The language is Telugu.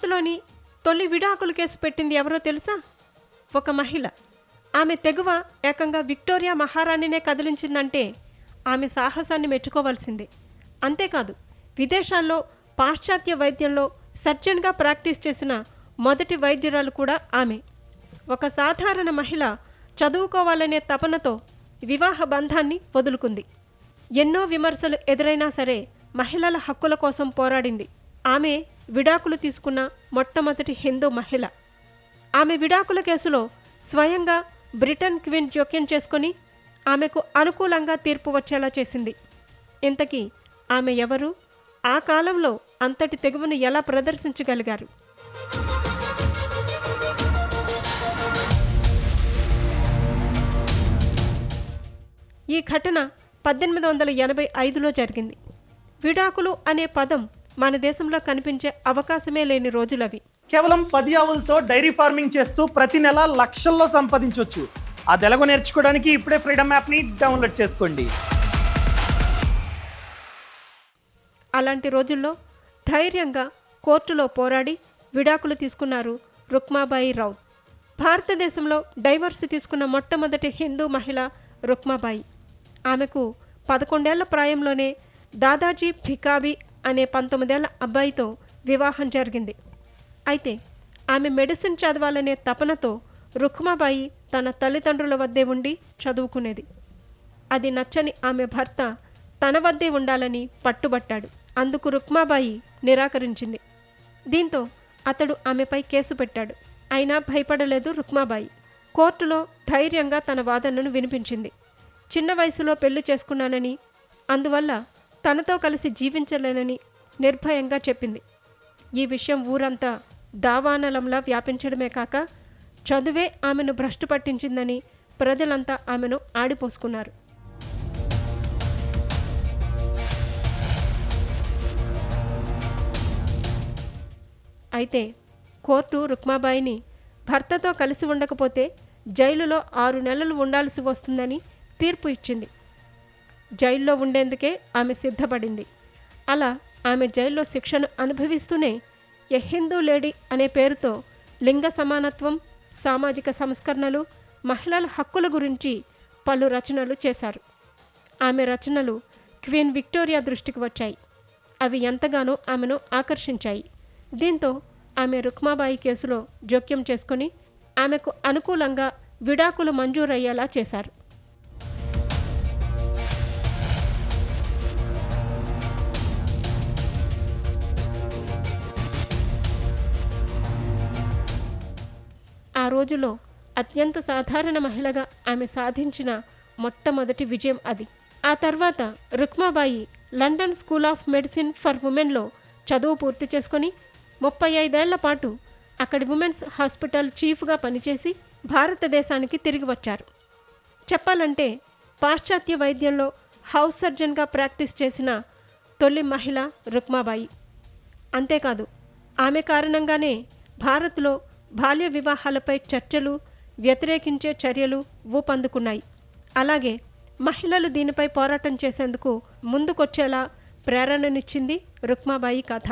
భారత్లోని తొలి విడాకులు కేసు పెట్టింది ఎవరో తెలుసా? ఒక మహిళ. ఆమె తెగువ ఏకంగా విక్టోరియా మహారాణినే కదిలించిందంటే ఆమె సాహసాన్ని మెచ్చుకోవాల్సిందే. అంతేకాదు విదేశాల్లో పాశ్చాత్య వైద్యంలో సర్జన్గా ప్రాక్టీస్ చేసిన మొదటి వైద్యురాలు కూడా ఆమె. ఒక సాధారణ మహిళ చదువుకోవాలనే తపనతో వివాహ బంధాన్ని వదులుకుంది. ఎన్నో విమర్శలు ఎదురైనా సరే మహిళల హక్కుల కోసం పోరాడింది. ఆమె విడాకులు తీసుకున్న మొట్టమొదటి హిందూ మహిళ. ఆమె విడాకుల కేసులో స్వయంగా బ్రిటన్ క్వీన్ జోక్యం చేసుకొని ఆమెకు అనుకూలంగా తీర్పు వచ్చేలా చేసింది. ఇంతకీ ఆమె ఎవరు? ఆ కాలంలో అంతటి తెగువను ఎలా ప్రదర్శించగలిగారు? ఈ ఘటన పద్దెనిమిది వందల ఎనభై ఐదులో జరిగింది. విడాకులు అనే పదం మన దేశంలో కనిపించే అవకాశమే లేని రోజులవి. కేవలం పది ఆవులతో డైరీ ఫార్మింగ్ చేస్తూ ప్రతి నెల లక్షల్లో సంపాదించవచ్చు అది ఎలాగో నేర్చుకోవడానికి ఇప్పుడే ఫ్రీడమ్ యాప్ని డౌన్లోడ్ చేసుకోండి. అలాంటి రోజుల్లో ధైర్యంగా కోర్టులో పోరాడి విడాకులు తీసుకున్నారు రుక్మాబాయి రావు. భారతదేశంలో డైవర్స్ తీసుకున్న మొట్టమొదటి హిందూ మహిళ రుక్మాబాయి. ఆమెకు పదకొండేళ్ళ ప్రాయంలోనే దాదాజీ భికాబీ అనే పంతొమ్మిదేళ్ళ అబ్బాయితో వివాహం జరిగింది. అయితే ఆమె మెడిసిన్ చదవాలనే తపనతో రుక్మాబాయి తన తల్లిదండ్రుల వద్దే ఉండి చదువుకునేది. అది నచ్చని ఆమె భర్త తన వద్దే ఉండాలని పట్టుబట్టాడు. అందుకు రుక్మాబాయి నిరాకరించింది. దీంతో అతడు ఆమెపై కేసు పెట్టాడు. అయినా భయపడలేదు రుక్మాబాయి. కోర్టులో ధైర్యంగా తన వాదనను వినిపించింది. చిన్న వయసులో పెళ్ళి చేసుకున్నానని అందువల్ల తనతో కలిసి జీవించలేనని నిర్భయంగా చెప్పింది. ఈ విషయం ఊరంతా దావానలంలా వ్యాపించడమే కాక చదువే ఆమెను భ్రష్టు పట్టించిందని ప్రజలంతా ఆమెను ఆడిపోసుకున్నారు. అయితే కోర్టు రుక్మాబాయిని భర్తతో కలిసి ఉండకపోతే జైలులో ఆరు నెలలు ఉండాల్సి వస్తుందని తీర్పు ఇచ్చింది. జైల్లో ఉండేందుకే ఆమె సిద్ధపడింది. అలా ఆమె జైల్లో శిక్షను అనుభవిస్తూనే ఎ హిందూ లేడీ అనే పేరుతో లింగ సమానత్వం సామాజిక సంస్కరణలు మహిళల హక్కుల గురించి పలు రచనలు చేశారు. ఆమె రచనలు క్వీన్ విక్టోరియా దృష్టికి వచ్చాయి. అవి ఎంతగానో ఆమెను ఆకర్షించాయి. దీంతో ఆమె రుక్మాబాయి కేసులో జోక్యం చేసుకుని ఆమెకు అనుకూలంగా విడాకులు మంజూరయ్యేలా చేశారు. రోజులో అత్యంత సాధారణ మహిళగా ఆమె సాధించిన మొట్టమొదటి విజయం అది. ఆ తర్వాత Rukmabai London school of medicine for ఉమెన్లో చదువు పూర్తి చేసుకొని ముప్పై ఐదేళ్ళ పాటు అక్కడి ఉమెన్స్ హాస్పిటల్ చీఫ్గా పనిచేసి భారతదేశానికి తిరిగి వచ్చారు. చెప్పాలంటే పాశ్చాత్య వైద్యంలో హౌస్ సర్జన్గా ప్రాక్టీస్ చేసిన తొలి మహిళ రుక్మాబాయి. అంతేకాదు ఆమె కారణంగానే భారత్లో బాల్య వివాహాలపై చర్చలు వ్యతిరేకించే చర్యలు ఊపందుకున్నాయి అలాగే మహిళలు దీనిపై పోరాటం చేసేందుకు ముందుకొచ్చేలా ప్రేరణనిచ్చింది రుక్మాబాయి కథ.